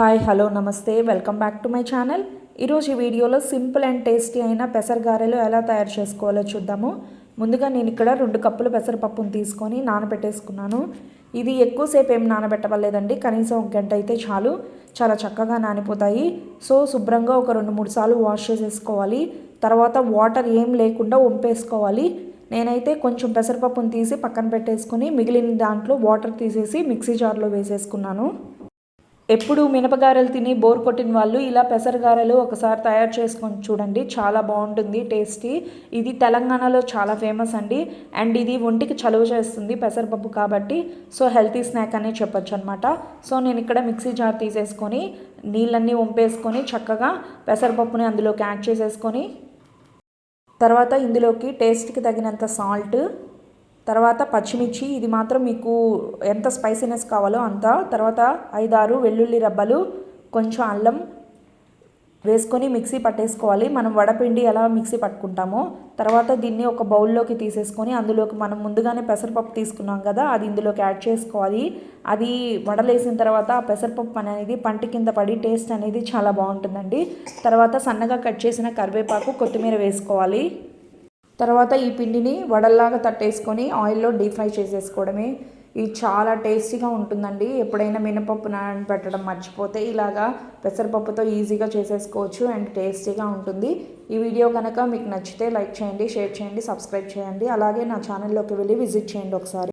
Hi hello namaste welcome back to my channel. ఈరోజు ఈ వీడియోలో సింపుల్ అండ్ టేస్టీ అయిన పెసరగారెలు ఎలా తయారు చేసుకోవాలో చూద్దాము. ముందుగా నేను ఇక్కడ రెండు కప్పులు పెసరపప్పును తీసుకొని నానబెట్టేసుకున్నాను. ఇది ఎక్కువసేపు ఏం నానబెట్టవలేదండి కనీసం ఒక గంట అయితే చాలు. చాలా చక్కగా నానిపోతాయి. సో శుభ్రంగా ఒక రెండు మూడు సార్లు వాష్ చేసేసుకోవాలి. తర్వాత వాటర్ ఏం లేకుండా వంపేసుకోవాలి నేనైతే కొంచెం పెసరపప్పును తీసి పక్కన పెట్టేసుకుని మిగిలిన దాంట్లో వాటర్ తీసేసి మిక్సీ జార్లో వేసేసుకున్నాను. ఎప్పుడు మినపగారెలు తిని బోర్ కొట్టిన వాళ్ళు ఇలా పెసరగారెలు ఒకసారి తయారు చేసుకొని చూడండి. చాలా బాగుంటుంది టేస్టీ. ఇది తెలంగాణలో చాలా ఫేమస్ అండి. అండ్ ఇది ఒంటికి చలువ చేస్తుంది పెసరపప్పు కాబట్టి. సో హెల్తీ స్నాక్ అనే చెప్పొచ్చు అనమాట సో నేను ఇక్కడ మిక్సీ జార్ తీసేసుకొని నీళ్ళన్నీ వంపేసుకొని చక్కగా పెసరపప్పుని అందులోకి యాడ్ చేసేసుకొని తర్వాత ఇందులోకి టేస్ట్కి తగినంత సాల్ట్ తర్వాత పచ్చిమిర్చి ఇది మాత్రం మీకు ఎంత స్పైసీనెస్ కావాలో అంత. తర్వాత ఐదారు వెల్లుల్లి రబ్బలు కొంచెం అల్లం వేసుకొని మిక్సీ పట్టేసుకోవాలి. మనం వడపిండి ఎలా మిక్సీ పట్టుకుంటామో తర్వాత దీన్ని ఒక బౌల్లోకి తీసేసుకొని అందులోకి మనం ముందుగానే పెసరపప్పు తీసుకున్నాం కదా అది ఇందులోకి యాడ్ చేసుకోవాలి. అది వడలేసిన తర్వాత ఆ పెసరపప్పు అనేది పంటి కింద పడి టేస్ట్ అనేది చాలా బాగుంటుందండి. తర్వాత సన్నగా కట్ చేసిన కరివేపాకు కొత్తిమీర వేసుకోవాలి. తర్వాత ఈ పిండిని వడల్లాగా తట్టేసుకొని ఆయిల్లో డీప్ ఫ్రై చేసేసుకోవడమే. ఇది చాలా టేస్టీగా ఉంటుందండి. ఎప్పుడైనా మినపప్పు నానబెట్టడం మర్చిపోతే ఇలాగా పెసరపప్పుతో ఈజీగా చేసేసుకోవచ్చు అండ్ టేస్టీగా ఉంటుంది. ఈ వీడియో కనుక మీకు నచ్చితే లైక్ చేయండి షేర్ చేయండి సబ్స్క్రైబ్ చేయండి. అలాగే నా ఛానల్లోకి వెళ్ళి విజిట్ చేయండి ఒకసారి.